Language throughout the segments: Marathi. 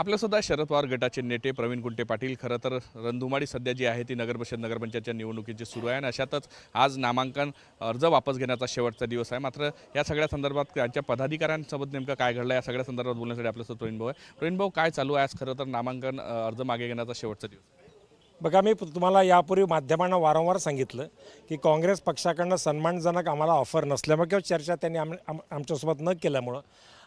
आपल्यासुद्धा शरद पवार गटाचे नेते प्रवीण कुंटे पाटील खरं तर रंधुमाडी सध्या जी आहे ती नगरपरिषद नगरपंचायतच्या निवडणुकीची सुरू आहे आणि अशातच आज नामांकन अर्ज वापस घेण्याचा शेवटचा दिवस आहे. मात्र या सगळ्या संदर्भात त्यांच्या पदाधिकाऱ्यांसोबत नेमकं काय घडलं या सगळ्या संदर्भात बोलण्यासाठी आपल्यासोबत प्रवीण भाऊ आहे. प्रवीण भाऊ काय चालू आहे आज खरं तर नामांकन अर्ज मागे घेण्याचा शेवटचा दिवस? बघा मी तुम्हाला यापूर्वी माध्यमांना वारंवार सांगितलं की काँग्रेस पक्षाकडनं सन्मानजनक आम्हाला ऑफर नसल्यामुळे किंवा चर्चा त्यांनी आम- आमच्यासोबत न केल्यामुळं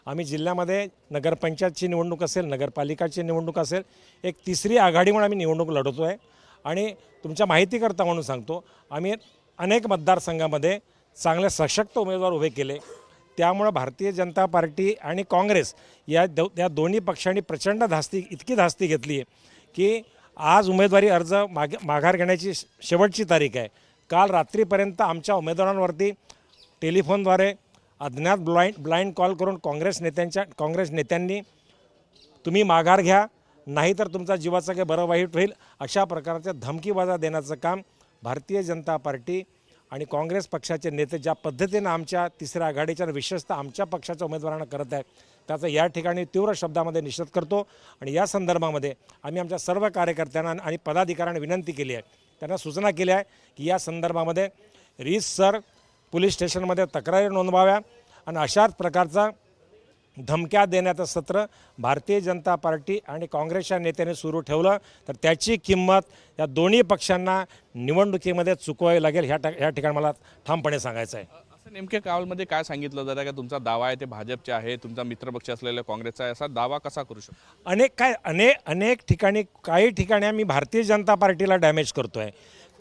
आम्ही जिल्ह्यामध्ये नगरपंचायतची निवडणूक असेल नगरपालिकाची निवडणूक असेल एक तिसरी आघाडी म्हणून आम्ही निवडणूक लढवतो आहे आणि तुमच्या माहितीकरता म्हणून सांगतो आम्ही अनेक मतदारसंघामध्ये चांगले सशक्त उमेदवार उभे केले. त्यामुळं भारतीय जनता पार्टी आणि काँग्रेस या दो या दोन्ही पक्षांनी प्रचंड धास्ती इतकी धास्ती घेतली आहे की आज उमेदवारी अर्ज माग माघार घेण्याची श- शेवटची तारीख आहे. काल रात्रीपर्यंत आमच्या उमेदवारांवरती टेलिफोनद्वारे अज्ञात ब्लाइंड ब्लाइंड कॉल करून काँग्रेस नेत्यांच्या काँग्रेस नेत्यांनी तुम्ही माघार घ्या नाहीतर तुमचा जीवाचं काही बरं वाईट होईल अशा प्रकारच्या धमकीबाजा देण्याचं काम भारतीय जनता पार्टी आणि काँग्रेस पक्षाचे नेते ज्या पद्धतीनं आमच्या तिसऱ्या आघाडीच्या विशेषतः आमच्या पक्षाच्या उमेदवारांना करत आहेत त्याचा या ठिकाणी तीव्र शब्दामध्ये निषेध करतो आणि या संदर्भामध्ये आम्ही आमच्या सर्व कार्यकर्त्यांना आणि पदाधिकाऱ्यांना विनंती केली आहे. त्यांना सूचना केल्या आहे की या संदर्भामध्ये रीतसर पोलीस स्टेशनमध्ये तक्रारी नोंदवाव्या आणि अशाच प्रकारचा धमक्या देण्याचं सत्र भारतीय जनता पार्टी आणि काँग्रेसच्या नेत्याने सुरू ठेवलं. तर त्याची किंमत या दोन्ही पक्षांना निवडणुकीमध्ये चुकवावी लागेल ह्या ह्या ठिकाणी मला ठामपणे सांगायचं आहे. असं नेमक्या कालमध्ये काय सांगितलं जातं? का तुमचा दावा आहे ते भाजपचे आहे तुमचा मित्रपक्ष असलेल्या काँग्रेसचा आहे असा दावा कसा करू शकतो? अनेक काय अनेक अनेक ठिकाणी काही ठिकाणी आम्ही भारतीय जनता पार्टीला डॅमेज करतो आहे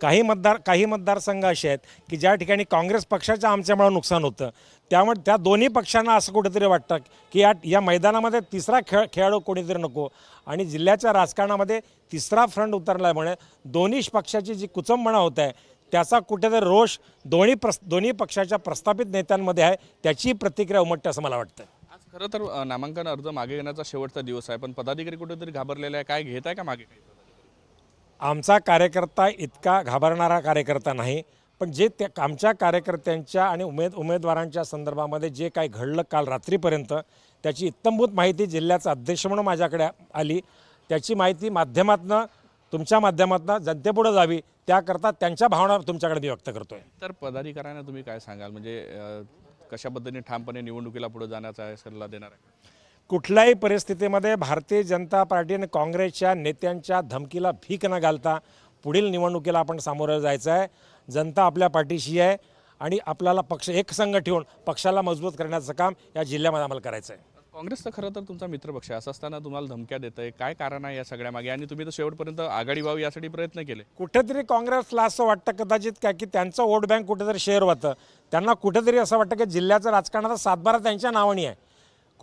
काही मतदार काही मतदारसंघ असे आहेत की ज्या ठिकाणी काँग्रेस पक्षाचं आमच्यामुळे नुकसान होतं त्यामुळे त्या दोन्ही पक्षांना असं कुठेतरी वाटतं की या या मैदानामध्ये तिसरा खेळ खेळाडू कोणीतरी नको. आणि जिल्ह्याच्या राजकारणामध्ये तिसरा फ्रंट उतरल्यामुळे दोन्ही पक्षाची जी कुचंबणा होत आहे त्याचा कुठेतरी रोष दोन्ही प्रस दोन्ही पक्षाच्या प्रस्थापित नेत्यांमध्ये आहे त्याची प्रतिक्रिया उमटते असं मला वाटतं. खरं तर नामांकन अर्ज मागे घेण्याचा शेवटचा दिवस आहे पण पदाधिकारी कुठेतरी घाबरलेला आहे काय घेत आहे का मागे? काही आमचा कार्यकर्ता इतका घाबरणारा कार्यकर्ता नाही पण जे त्या आमच्या कार्यकर्त्यांच्या आणि उमेद उमेदवारांच्या संदर्भामध्ये जे काय घडलं काल रात्रीपर्यंत त्याची इत्तमभूत माहिती जिल्ह्याचा अध्यक्ष म्हणून माझ्याकडे आली. त्याची माहिती माध्यमातनं तुमच्या माध्यमातनं जनतेपुढे जावी त्याकरता त्यांच्या भावना तुमच्याकडे मी व्यक्त करतोय. तर पदाधिकाऱ्यांना तुम्ही काय सांगाल? म्हणजे कशा पद्धतीने ठामपणे निवडणुकीला पुढे जाण्याचा आहे सल्ला देणार आहे? कुठल्याही परिस्थितीमध्ये भारतीय जनता पार्टी आणि काँग्रेसच्या नेत्यांच्या धमकीला भीक न घालता पुढील निवडणुकीला आपण सामोरं जायचं आहे जनता आपल्या पाठीशी आहे आणि आपल्याला पक्ष एकसंघ ठेवून पक्षाला मजबूत करण्याचं काम या जिल्ह्यामध्ये आम्हाला करायचं आहे काँग्रेसचा खरं तर तुमचा मित्रपक्ष आहे. असं असताना तुम्हाला धमक्या देत आहे काय कारण आहे या सगळ्या मागे आणि तुम्ही तर शेवटपर्यंत आघाडी व्हावी यासाठी प्रयत्न केले. कुठेतरी काँग्रेसला असं वाटतं कदाचित काय की त्यांचं वोट बँक कुठेतरी शेअर होतं. त्यांना कुठेतरी असं वाटतं की जिल्ह्याचं राजकारणाचा सातबारा त्यांच्या नावाने आहे.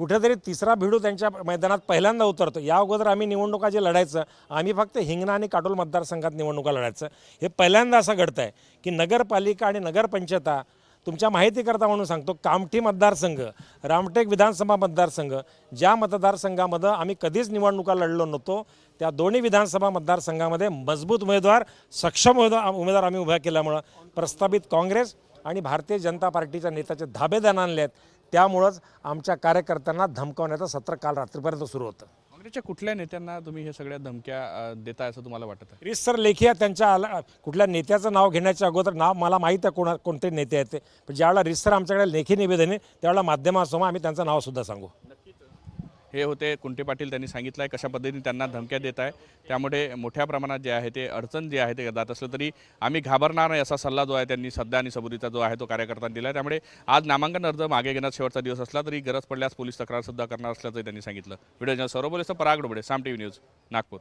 कुठेतरी तिसरा भिडू त्यांच्या मैदानात पहिल्यांदा उतरतो. या अगोदर आम्ही निवडणुका जे लढायचं. आम्ही फक्त हिंगणा आणि काटोल मतदारसंघात निवडणुका लढायचं. हे पहिल्यांदा असं घडतं आहे की नगरपालिका आणि नगरपंचायता तुमच्या माहितीकरता म्हणून सांगतो कामठी मतदारसंघ रामटेक विधानसभा मतदारसंघ ज्या मतदारसंघामध्ये आम्ही कधीच निवडणुका लढलो नव्हतो त्या दोन्ही विधानसभा मतदारसंघामध्ये मजबूत उमेदवार सक्षम उमेदवार उमेदवार आम्ही उभ्या केल्यामुळं प्रस्तावित काँग्रेस आणि भारतीय जनता पार्टीच्या नेत्याचे धाबे आणले आहेत त्यामुळंच आमच्या कार्यकर्त्यांना धमकावण्याचं सत्र काल रात्रीपर्यंत सुरू होतं. काँग्रेसच्या कुठल्या नेत्यांना तुम्ही हे सगळ्या धमक्या देताय असं तुम्हाला वाटत आहे? रिसर लेखी आहे त्यांच्या आला कुठल्या नेत्याचं नाव घेण्याच्या अगोदर नाव मला माहीत आहे कोणा कोणते नेते आहेत ते. पण ज्यावेळेला रिसर आमच्याकडे लेखी निवेदन आहे त्यावेळेला माध्यमासमोर आम्ही त्यांचं नावसुद्धा सांगू. हे होते कुंटे पाटील त्यांनी सांगितलं आहे कशा पद्धतीने त्यांना धमक्या देत आहे. त्यामुळे मोठ्या प्रमाणात जे आहे ते अडचण जे आहे ते जात असलं तरी आम्ही घाबरणार नाही असा सल्ला जो आहे त्यांनी सध्या आणि सबुरीचा जो आहे तो कार्यकर्त्यांनी दिला आहे त्यामुळे आज नामांकन अर्ज मागे घेण्यात शेवटचा दिवस असला तरी गरज पडल्यास पोलीस तक्रारसुद्धा करणार असल्याचं त्यांनी सांगितलं. Video Saurabh बोलेसं Parag Dobde Saam T news Nagpur.